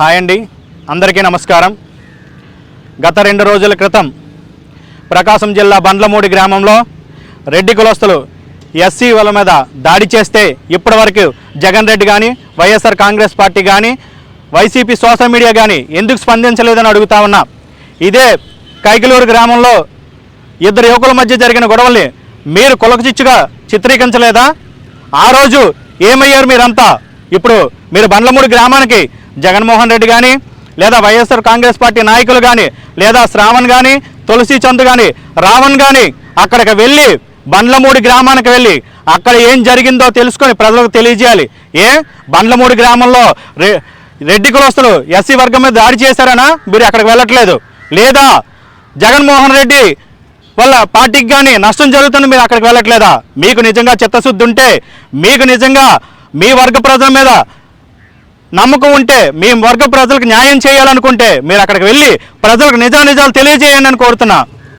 Hi అండి. అందరికీ నమస్కారం. గత రెండు రోజుల క్రితం ప్రకాశం జిల్లా బండ్లమూడి గ్రామంలో రెడ్డి కులస్తులు ఎస్సీ వాళ్ళ మీద దాడి చేస్తే ఇప్పటివరకు జగన్ రెడ్డి కానీ వైఎస్ఆర్ కాంగ్రెస్ పార్టీ కానీ వైసీపీ సోషల్ మీడియా కానీ ఎందుకు స్పందించలేదని అడుగుతా ఉన్నా. ఇదే కైకలూరు గ్రామంలో ఇద్దరు యువకుల మధ్య జరిగిన గొడవల్ని మీరు కులకచిచ్చుగా చిత్రీకరించలేదా? ఆ రోజు ఏమయ్యారు మీరంతా? ఇప్పుడు మీరు బండ్లమూడి గ్రామానికి జగన్మోహన్ రెడ్డి కానీ లేదా వైఎస్ఆర్ కాంగ్రెస్ పార్టీ నాయకులు కానీ లేదా శ్రావణ్ కానీ తులసి చంద్ కానీ రావణ్ కానీ అక్కడికి వెళ్ళి బండ్లమూడి గ్రామానికి వెళ్ళి అక్కడ ఏం జరిగిందో తెలుసుకొని ప్రజలకు తెలియజేయాలి. ఏ? బండ్లమూడి గ్రామంలో రెడ్డి కులస్తులు ఎస్సీ వర్గం మీద దాడి చేశారనా? మీరు అక్కడికి వెళ్ళట్లేదు. లేదా జగన్మోహన్ రెడ్డి వల్ల పార్టీకి కానీ నష్టం జరుగుతుంది మీరు అక్కడికి వెళ్ళట్లేదా? మీకు నిజంగా చిత్తశుద్ధి ఉంటే మీకు నిజంగా మీ వర్గ ప్రజల మీద నమ్మకం ఉంటే మీ వర్గ ప్రజలకు న్యాయం చేయాలనుకుంటే మీరు అక్కడికి వెళ్ళి ప్రజలకు నిజానిజాలు తెలియజేయండి అని కోరుతున్నా.